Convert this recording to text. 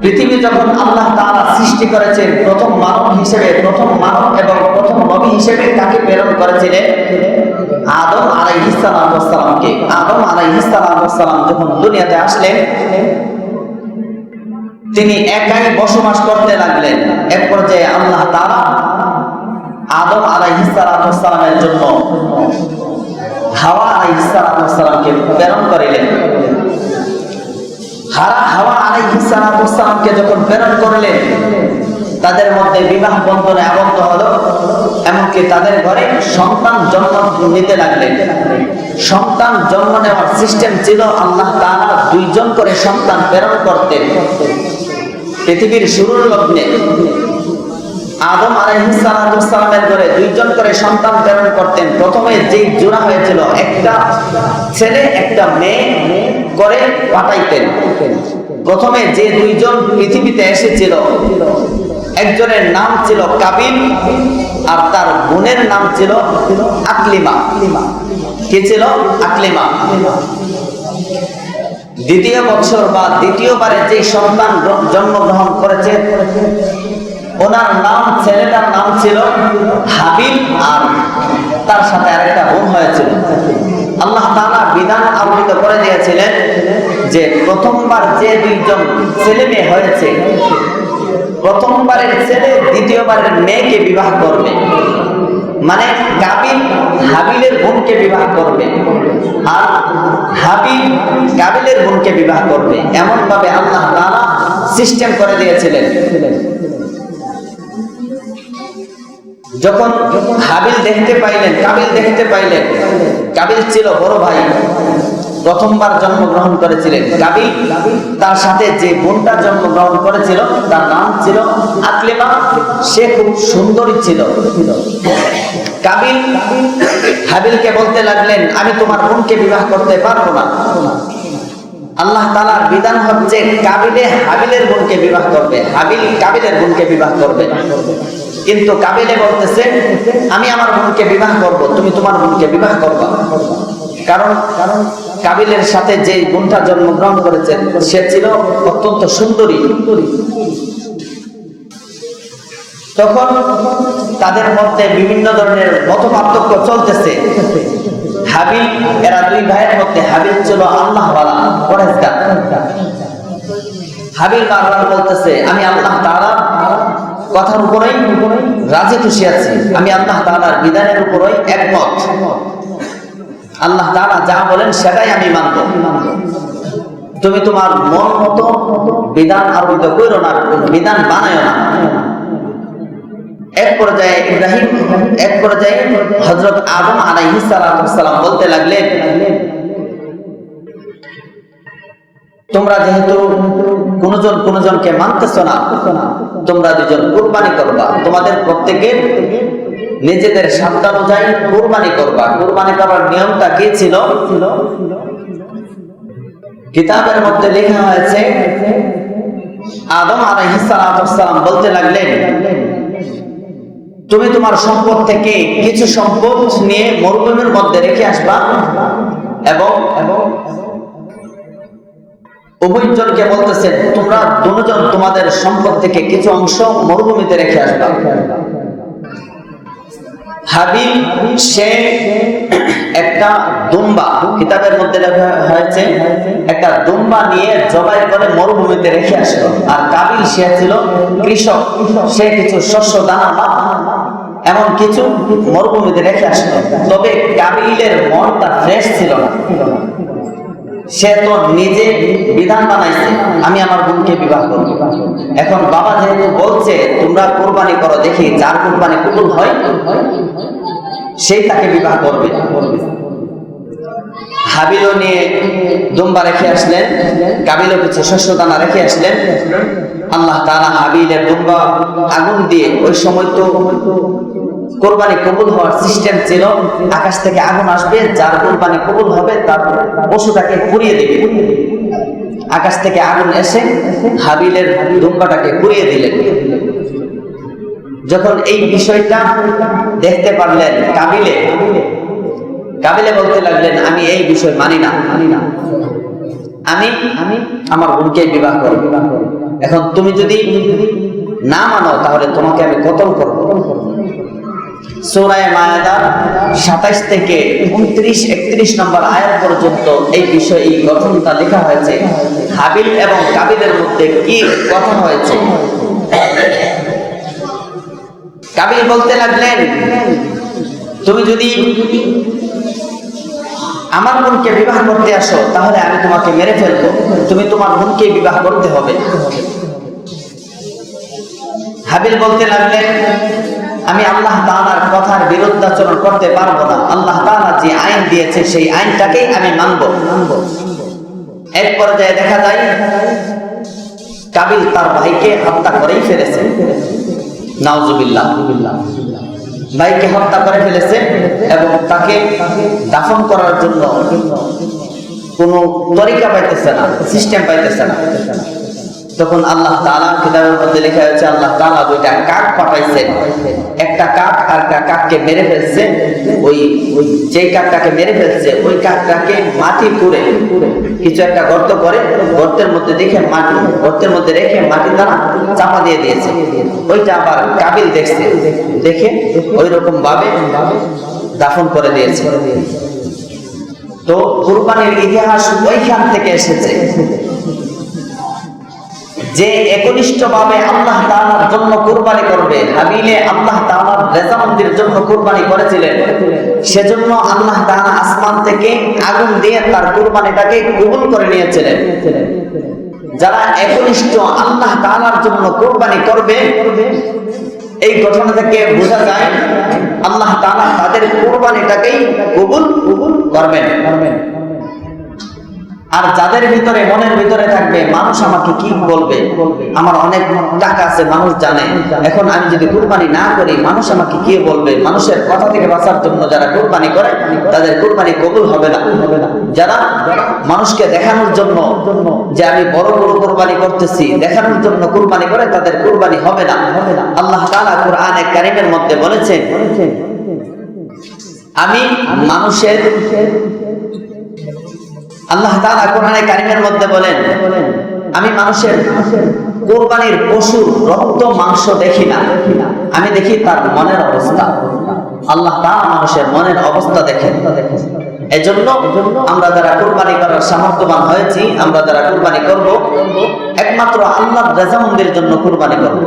পৃথিবী যখন আল্লাহ তাআলা সৃষ্টি করেছেন, প্রথম মানব হিসেবে, প্রথম মানব এবং প্রথম নবী হিসেবে কাকে প্রেরণ করেছিলেন আদম আলাইহিস সালামকে আদম আলাইহিস সালাম যখন দুনিয়াতে আসলেন, তিনি একাই বসবাস করতে লাগলেন। এক পর্যায়ে আল্লাহ তাআলা আদম আলাইহিস সালামের জন্য হাওয়া আলাইহিস সালামকে প্রেরণ করিলেন। হারা হাওয়া আলাইহিস সালামকে যখন প্রেরণ করলেন, তাদের মধ্যে বিবাহ বন্ধনে আবদ্ধ হলো, এমনকি তাদের ঘরে সন্তান জন্ম নিতে লাগলেন। সন্তান জন্ম নেওয়ার সিস্টেম ছিল আল্লাহ তারা দুইজন করে সন্তান প্রেরণ করতেন। পৃথিবীর শুরুর লগ্নে আদম আলাইহিসসালামের ঘরে দুইজন করে সন্তান প্রেরণ করতেন। প্রথমে যেই জোড়া হয়েছিল, একটা ছেলে, একটা মেয়ে করে পাঠাইতেন। প্রথমে যে দুইজন পৃথিবীতে এসেছিল, একজনের নাম ছিল কাবিল আর তার বোনের নাম ছিল আকলিমা। কে ছিল? আকলিমা। দ্বিতীয় বছর বা দ্বিতীয়বারে যে সন্তান জন্মগ্রহণ করেছে ওনার নাম, ছেলেটার নাম ছিল হাবিব আর তার সাথে আরেকটা বোন হয়েছিল। আল্লাহ তালা বিধান আরোপিত করে দিয়েছিলেন যে প্রথমবার যে দুইজন ছেলে মেয়ে হয়েছে, প্রথমবারের ছেলে দ্বিতীয়বারের মেয়েকে বিবাহ করবে। মানে কাবিল হাবিলের বোনকে বিবাহ করবে আর হাবিল কাবিলের বোনকে বিবাহ করবে। এমনভাবে আল্লাহ তাআলা সিস্টেম করে দিয়েছিলেন। যখন হাবিল দেখতে পাইলেন, কাবিল দেখতে পাইলেন, কাবিল ছিল বড় ভাই, প্রথমবার জন্মগ্রহণ করেছিলেন। কাবিল তার সাথে যে বোনটা জন্মগ্রহণ করেছিল, তার নাম ছিল আকলিমা সে খুব সুন্দরী ছিল। কাবিল হাবিলকে বলতে লাগলেন, আমি তোমার বোনকে বিবাহ করতে পারব না। আল্লাহ তালার বিধান হচ্ছে, কাবিলে হাবিলের বোনকে বিবাহ করবে, হাবিল কাবিলের বোনকে বিবাহ করবে। কিন্তু কাবিলে বলতেছে, আমি আমার বোনকে বিবাহ করব, তুমি তোমার বোনকে বিবাহ করবা। কারণ কারণ কাবিলের সাথে যে বোনটা জন্মগ্রহণ করেছে, সে ছিল অত্যন্ত সুন্দরী। তখন তাদের মধ্যে বিভিন্ন ধরনের মত পার্থক্য চলতেছে। হাবিল, এরা দুই ভাইয়ের মধ্যে, হাবিল ছিল আল্লাহ হাবিল বারবার বলতেছে, আমি আল্লাহ তাআলা কথার উপরেই রাজি খুশি আছি। আমি আল্লাহ তাআলার বিধানের উপরেই একমত। আল্লাহ তাআলা যা বলেন সেটাই আমি মানব। তুমি তোমার মন মতো বিধান আরোপিত করো না, বিধান বানায় না। এক পর্যায়ে ইব্রাহিম, এক পর্যায়ে হযরত আদম আলাইহিস সালাম বলতে লাগলেন তোমরা যেহেতু কোনজন কোনজনকে মানতেছো না, তোমরা দুজন কুরবানি করবা। তোমাদের প্রত্যেকের নিজেদের সাধ্য অনুযায়ী কুরবানি করবা। কুরবানি করার নিয়মটা কি ছিল? কিতাবের মধ্যে লেখা হয়েছে, আদম আলাইহিস সালাম বলতে লাগলেন, তুমি তোমার সম্পদ থেকে কিছু সম্পদ নিয়ে মরুভূমির মধ্যে রেখে আসবা এবং উভয়জনকে বলতেছেন তোমরা দুজন তোমাদের সম্পদ থেকে কিছু অংশ মরুভূমিতে রেখে আসবা। হাবিল সে একটা দুম্বা, কিতাবের মধ্যে লেখা হয়েছে, একটা দুম্বা নিয়ে জবাই করে মরুভূমিতে রেখে আসলো। আর কাবিল সে ছিল কৃষক, সে কিছু শস্য, দানা বা এমন কিছু মরুভূমিতে রেখে আসলো। তবে কাবিলের মনটা ফ্রেশ ছিল না। সে তো নিজে বিধান বানাইছে, আমি আমার বোনকে বিবাহ করব। এখন বাবা যেহেতু বলছে, তোমরা কোরবানি করো, দেখি যার কোরবানি কবুল হয়, সেই তাকে বিবাহ করবে। হাবিলও নিয়ে দুম্বা রেখে আসলেন, কাবিলও কিছু শস্য দানা রেখে আসলেন। আল্লাহ তাআলা হাবিলের দুম্বা আগুন দিয়ে ওই সময় তো কোরবানি কবুল হওয়ার সিস্টেম ছিল, আকাশ থেকে আগুন আসবে, যার কোরবানি কবুল হবে, তার পশুটাকে পুড়িয়ে দিবে। আকাশ থেকে আগুন এসে হাবিলের দুম্বাটাকে পুড়িয়ে দিলেন যখন এই বিষয়টা দেখতে পারলেন কাবিলে কাবিলে বলতে লাগলেন, আমি এই বিষয় মানি না মানি না। আমি আমি আমার বোনকে বিবাহ করব। এখন তুমি যদি না মানো, তাহলে তোমাকে আমি কতল করব? সূরায়ে মায়াদা 27 থেকে 29 31 নম্বর আয়াত পর্যন্ত এই বিষয়ে এই গঠনটা লেখা হয়েছে। হাবিল এবং কাবিলের মধ্যে কি হয়েছে? কাবিল বলতে লাগলেন, তুমি যদি আমার বোনকে বিবাহ করতে আসো, তাহলে আমি তোমাকে মেরে ফেলব। তুমি তোমার বোনকে বিবাহ করতে হবে। হাবিল বলতে লাগলেন আমি আল্লাহ তাআলার কথার বিরুদ্ধাচরণ করতে পারব না। আল্লাহ তাআলা যে আইন দিয়েছে, সেই আইনটাকেই আমি মানব। এক পর্যায়ে দেখা যায়, কাবিল তার ভাইকে হত্যা করেই ফেলেছে। নাউজুবিল্লাহ। ভাইকে হত্যা করে ফেলেছে এবং তাকে দাফন করার জন্য কোনো তরিকা পাইতেছে না সিস্টেম পাইতেছে না। তখন আল্লাহ তাআলা কিতাবের মধ্যে লেখা হয়েছে, আল্লাহ তাআলা দুইটা কাক পাঠাইছেন। একটা কাক আর একটা কাককে মেরে ফেলছে। ওই ওই যেই কাকটাকে মেরে ফেলছে, ওই কাকটাকে মাটি পুড়ে, কিছু একটা গর্ত করে, গর্তের মধ্যে দেখে মাটি, গর্তের মধ্যে রেখে মাটি দ্বারা চাপা দিয়ে দিয়েছে। ওইটা আবার কাবিল দেখছে। দেখে ওই রকম ভাবে দাফন করে দিয়েছে। তো কুরবানির ইতিহাস ওইখান থেকে এসেছে। যে একনিষ্ঠ ভাবে আল্লাহ তাআলার জন্য কুরবানি করবে, হাবিলে আল্লাহ তাআলার রেজামন্দির জন্য কুরবানি করেছিলেন। সেজন্য আল্লাহ তাআলা আসমান থেকে আগুন দিয়ে তার কুরবানিটাকে কবুল করে নিয়েছিলেন। যারা একনিষ্ঠ আল্লাহ তাআলার জন্য কুরবানি করবে, এই ঘটনা থেকে বোঝা যায়, আল্লাহ তাআলা তাদের কুরবানিটাকেই কবুল কবুল করবেন করবেন। আর যাদের ভিতরে, মনের ভিতরে থাকবে, মানুষ আমাকে কি বলবে? আমার অনেক টাকা আছে, মানুষ জানে। এখন আমি যদি কুরবানি না করি, মানুষ আমাকে কি বলবে? মানুষের কথা থেকে বাঁচার জন্য যারা কুরবানি করে, তাদের কুরবানি কবুল হবে না। যারা মানুষকে দেখানোর জন্য যে আমি বড় বড় কুরবানি করতেছি, দেখানোর জন্য কুরবানি করে, তাদের কুরবানি হবে না। আল্লাহ তাআলা কোরআনে কারিমের মধ্যে বলেছেন, আমি মানুষের আল্লাহ কোরআনে কারিমের মধ্যে বলেন, আমি মানুষের কোরবানির পশুর রক্ত, মাংস দেখি না। আমি দেখি তার মনের অবস্থা। আল্লাহ মানুষের মনের অবস্থা দেখেন। এজন্য আমরা যারা কোরবানি করার সামর্থ্যবান হয়েছি, আমরা যারা কোরবানি করব, একমাত্র আল্লাহর রেজামন্দির জন্য কোরবানি করব।